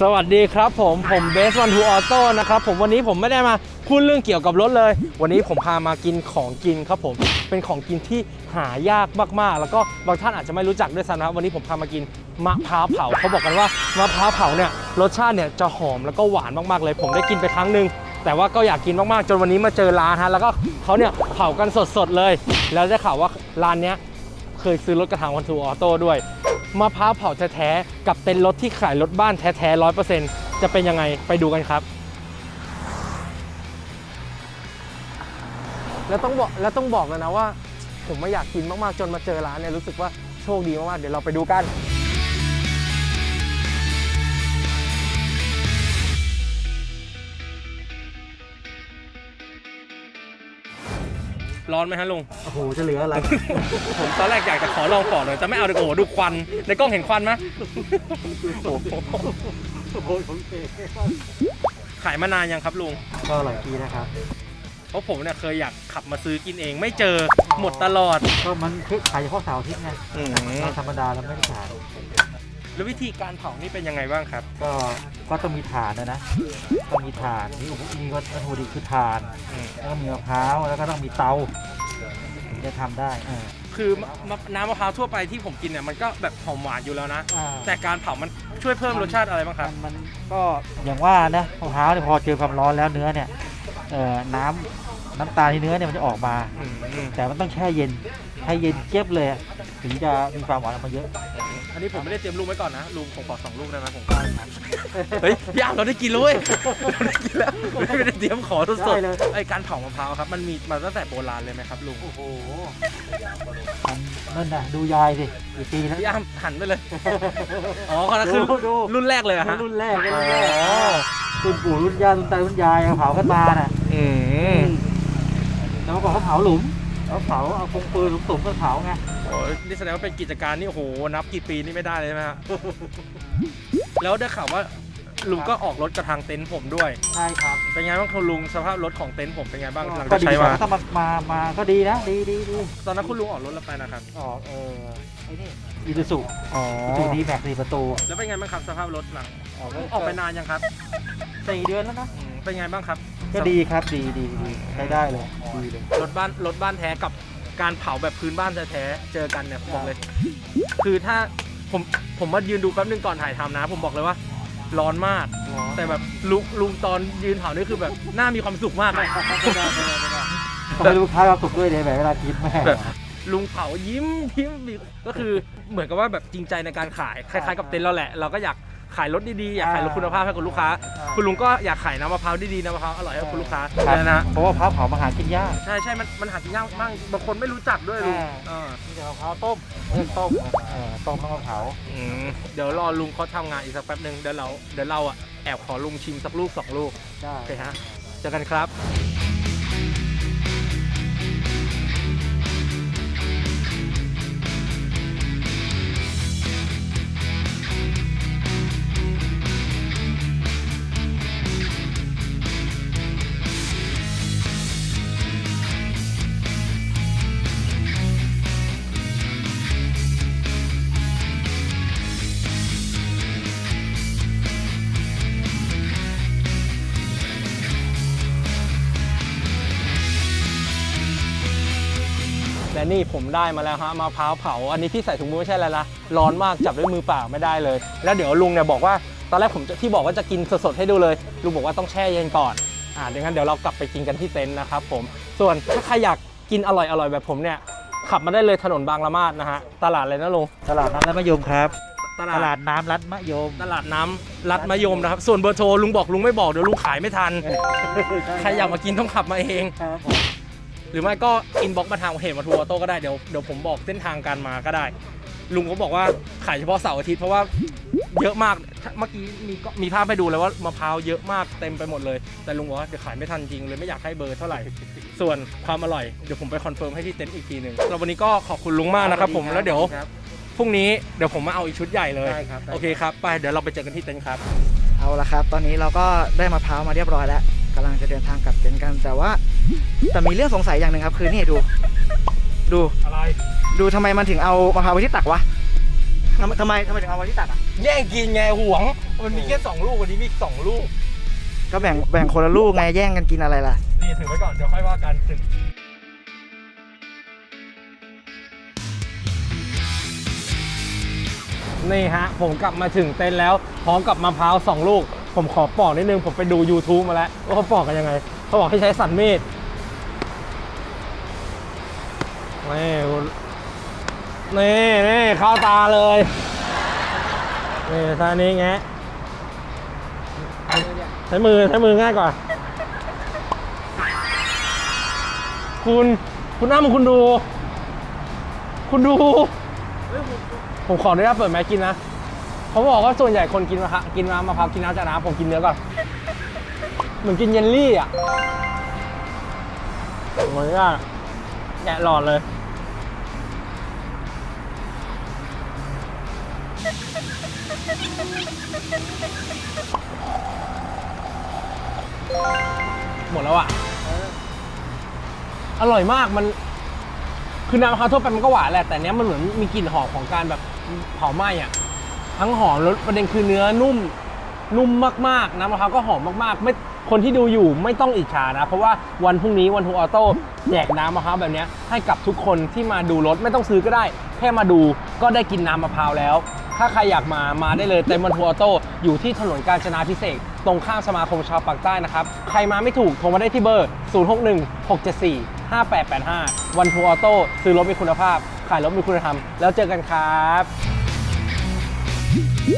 สวัสดีครับผมผมเบสวันทูออโต้นะครับผมวันนี้ผมไม่ได้มาพูดเรื่องเกี่ยวกับรถเลย วันนี้ผมพามากินของกินครับผมเป็นของกินที่หายากมากๆ แล้วก็บางท่านอาจจะไม่รู้จักด้วยซ้ำนะครับวันนี้ผมพามากินมะพร้าวเผาเขาบอกกันว่ามะพร้าวเผาเนี่ยรสชาติเนี่ยจะหอมแล้วก็หวานมากๆเลย ผมได้กินไปครั้งหนึ่งแต่ว่าก็อยากกินมากๆจนวันนี้มาเจอร้านฮะแล้วก็เขาเนี่ยเผากันสดๆเลย แล้วได้ข่าวว่าร้านเนี้ยเคยซื้อรถกระถางวันทูออโต้ด้วย มะพร้าวเผาแท้ๆกับเต็นท์รถที่ขายรถบ้านแท้ๆร้อยเปอร์เซ็นต์จะเป็นยังไงไปดูกันครับ แล้วต้องบอกแล้วต้องบอกเลยนะว่า ผมไม่อยากกินมากๆจนมาเจอร้านเนี่ยรู้สึกว่าโชคดีมากๆเดี๋ยวเราไปดูกัน ร้อนไหมฮะลุง โอ้โห จะเหลืออะไร ผมตอนแรกอยากจะขอลองก่อนเลยจะไม่เอาดีกว่าโอ้โหดูควัน ในกล้องเห็นควันไหมโอ้โหโอ้โหผมเองขายมานานยังครับลุง ก็หลายปีนะครับ เพราะผมเนี่ยเคยอยากขับมาซื้อกินเอง ไม่เจอหมดตลอด ก็มันคือขายเฉพาะเสาร์อาทิตย์ไงอืมเราธรรมดาเราไม่ได้ขาย แล้ววิธีการเผานี่เป็นยังไงบ้างครับ ก็ก็ต้องมีถ่านนะนะต้องมีถ่านนี่อุปกรณ์นี่ก็วัตถุดิบคือถ่านอืม แล้วก็มีมะพร้าวแล้วก็ต้องมีเตาถึงจะทำได้อ่าคือมะมะน้ำมะพร้าวทั่วไปที่ผมกินเนี่ยมันก็แบบหอมหวานอยู่แล้วนะ อ่าแต่การเผามันช่วยเพิ่มรสชาติอะไรบ้างครับ มันมันก็อย่างว่านะมะพร้าวเนี่ยพอเจอความร้อนแล้วเนื้อเนี่ยเอ่อน้ำน้ำตาลในเนื้อเนี่ยมันจะออกมาอืมอืมแต่มันต้องแช่เย็นให้เย็นเจี๊ยบเลยอะ ถึงจะมีความหวานออกมาเยอะอันนี้ผมไม่ได้เตรียมลูกไว้ก่อนนะลุงผมขอสองลูกได้ไหมผมเฮ้ยพี่อ้ามเราได้กินแล้วเว้ยเราได้กินแล้วไม่ได้เตรียมขอสได้ดเลยๆไอการเผามะพร้าวครับมันมีมาตั้งแต่โบราณเลยไหมครับลุงโอ้โหมันนั่นน่ะดูยายสิกี่ปีแล้วพี่อ้ามหันไปเลยอ๋อคนนั้นคือดูดูรุ่นแรกเลยเหรอะฮะรุ่นแรกรุ่นอ๋แรกอรุ่นปู่รุ่นย่ารุ่นตารุ่นยายเอาเผากันมาน่ะอืมแล้วเมื่อก่อนเขาเผาหลุม เขาเผาเอาคงปืนหลุมตุ่มก็เผาไงโอ้ยนี่แสดงว่าเป็นกิจการนี่โอ้โหนับกี่ปีนี่ไม่ได้เลยใช่ไหมฮะ แล้วได้ข่าวว่าลุงก็ออกรถกับทางเต็นท์ผมด้วย ใช่ครับเป็นไงบ้างคุณลุงสภาพรถของเต็นท์ผมเป็นไงบ้างหลังก็จากดีใช้มานะถ้ามามามาก็ดีนะ ดีดีดีตอนนั้นคุณลุงออกรถแล้วไปนะครับออกเออไอ้นี่อีซูซุอ๋อสูดีแม็กสี่ประตูแล้วเป็นไงบ้างครับสภาพรถหลังออกออกไปนานยังครับสี่เดือนแล้วนะอืมเป็นไงบ้างครับ ก็ดีครับดีดีดีใช้ได้เลยดีเลย รถบ้านรถบ้านแท้กับการเผาแบบพื้นบ้านแท้ๆเจอกันเนี่ยผมบอกเลย คือถ้าผมผมมายืนดูแป๊บนึงก่อนถ่ายทำนะ ผมบอกเลยว่า ร้อนมากแต่แบบลุงลุงตอนยืนเผานี่คือแบบหน้ามีความสุขมากอะต้องให้ลูกค้าเราสุกด้วยเลยแบบเวลาคิดแม่แบบลุงเผายิ้มยิ้มก็คือเหมือนกับว่าแบบจริงใจในการขายคล้ายๆกับเต็นท์เราแหละ เราก็อยากขายรถดีๆอยากขายรถคุณภาพให้กับลูกค้า คุณลุงก็อยากขายน้ำมะพร้าวดีๆน้ำมะพร้าวอร่อยให้กับคุณลูกค้าครับนะฮะเพราะว่าพร้าวเผามาหากินยากใช่ใช่มันมันหากินยากมากบางคนไม่รู้จักด้วยลุงอ่าเออมีแต่มะพร้าวต้มเออต้มเออต้มแล้วมาเผาอืมเดี๋ยวรอลุงเขาทำงานอีกสักแป๊บหนึ่งเดี๋ยวเราเดี๋ยวเราอะแอบขอลุงชิมสักลูกสองลูกได้โอเคฮะเจอกันครับ และนี่ผมได้มาแล้วฮะมะพร้าวเผา อันนี้ที่ใส่ถุงมือไม่ใช่อะไรละร้อนมากจับด้วยมือเปล่าไม่ได้เลย แล้วเดี๋ยวลุงเนี่ยบอกว่าตอนแรกผมจะที่บอกว่าจะกินสดๆให้ดูเลยลุงบอกว่าต้องแช่เย็นก่อนอ่าดังนั้นเดี๋ยวเรากลับไปกินกันที่เต็นท์นะครับผมส่วนถ้าใครอยากกินอร่อยๆแบบผมเนี่ยขับมาได้เลยถนนบางละมาดนะฮะตลาดอะไรนะลุงตลาดน้ำรัดมะยมครับตตลาดน้ำรัดมะยม ตลาดน้ำรัดมะยมนะครับส่วนเบอร์โทรลุงบอกลุงไม่บอกเดี๋ยวลุงขายไม่ทัน ใครอยากมากินต้องขับมาเอง ครับผม หรือไม่ก็อินบ็อกมาทางเพจมาทัวร์ออโต้ก็ได้เดี๋ยวเดี๋ยวผมบอกเส้นทางการมาก็ได้ ลุงเขาบอกว่าขายเฉพาะเสาร์อาทิตย์เพราะว่าเยอะมากเมื่อกี้มีก็มีภาพให้ดูเลยว่ามะพร้าวเยอะมากเต็มไปหมดเลย แต่ลุงบอกว่าเดี๋ยวขายไม่ทันจริงเลยไม่อยากให้เบอร์เท่าไหร่ ส่วนความอร่อยเดี๋ยวผมไปคอนเฟิร์มให้ที่เต็นท์อีกทีหนึ่งแล้ววันนี้ก็ขอบคุณลุงมากนะครับผมแล้วเดี๋ยวครับพรุ่งนี้เดี๋ยวผมมาเอาอีกชุดใหญ่เลยได้ครับได้ โอเคครับไปเดี๋ยวเราไปเจอกันที่เต็นท์ครับ เอาละครับ ตอนนี้เราก็ได้มะพร้าวมาเรียบร้อยแล้วกำ ลังจะเดินทางกลับเต็นท์กัน แต่ว่า แต่มีเรื่องสงสัยอย่างหนึ่งครับ คือนี่ดู ดู อะไร ดูทำไมมันถึงเอามะพร้าวไว้ที่ตักวะทำไมทำไมทำไมถึงเอาวันที่ตัดอะ แย่งกินไงหวง มันมีแค่สองลูกวันนี้มีสองลูก ก็แบ่งแบ่งคนละลูกไงแย่งกันกินอะไรล่ะ นี่ถึงไว้ก่อนเดี๋ยวค่อยว่ากันถึงนี่ฮะ ผมกลับมาถึงเต็นท์แล้วพร้อมกับมะพร้าวสองลูก ผมขอปอกนิดนึง ผมไปดู YouTube มาแล้ว ว่าเขาปอกกันยังไง เขาบอกให้ใช้สันมีดนี่นี่นี่เข้าตาเลยนี่ท่านี้แงะใช้มือใช้มือง่ายกว่า คุณคุณอ้ำคุณดู คุณดู ผมขออนุญาตเปิดแมสกินนะ เขาบอกว่าส่วนใหญ่คนกินมะพร้าวกินน้ำมะพร้าวกินน้ำจากน้ำผมกินเนื้อก่อน เหมือนกินเยลลี่อะเหมือนกันแกะหลอดเลยหมดแล้วอะ อร่อยมากมัน คือน้ำมะพร้าวทั่วไปมันก็หวานแหละ แต่เนี้ยมันเหมือนมีกลิ่นหอมของการแบบเผาไหม้อะ ทั้งหอมแล้วประเด็นคือเนื้อนุ่มนุ่มมากๆน้ำมะพร้าวก็หอมมากๆ ไม่คนที่ดูอยู่ไม่ต้องอิจฉานะ เพราะว่าวันพรุ่งนี้วันทูออโต้แจกน้ำมะพร้าวแบบนี้ให้กับทุกคนที่มาดูรถไม่ต้องซื้อก็ได้ แค่มาดูก็ได้กินน้ำมะพร้าวแล้ว ถ้าใครอยากมามาได้เลยเต็มวันทูออโต้อยู่ที่ถนนกาญจนาพิเศษกตรงข้ามสมาคมชาวปากใต้นะครับ ใครมาไม่ถูกโทรมาได้ที่เบอร์ 061 674 5885 วันทูออโต้ซื้อรถมีคุณภาพ ขายรถมีคุณธรรม แล้วเจอกันครับ you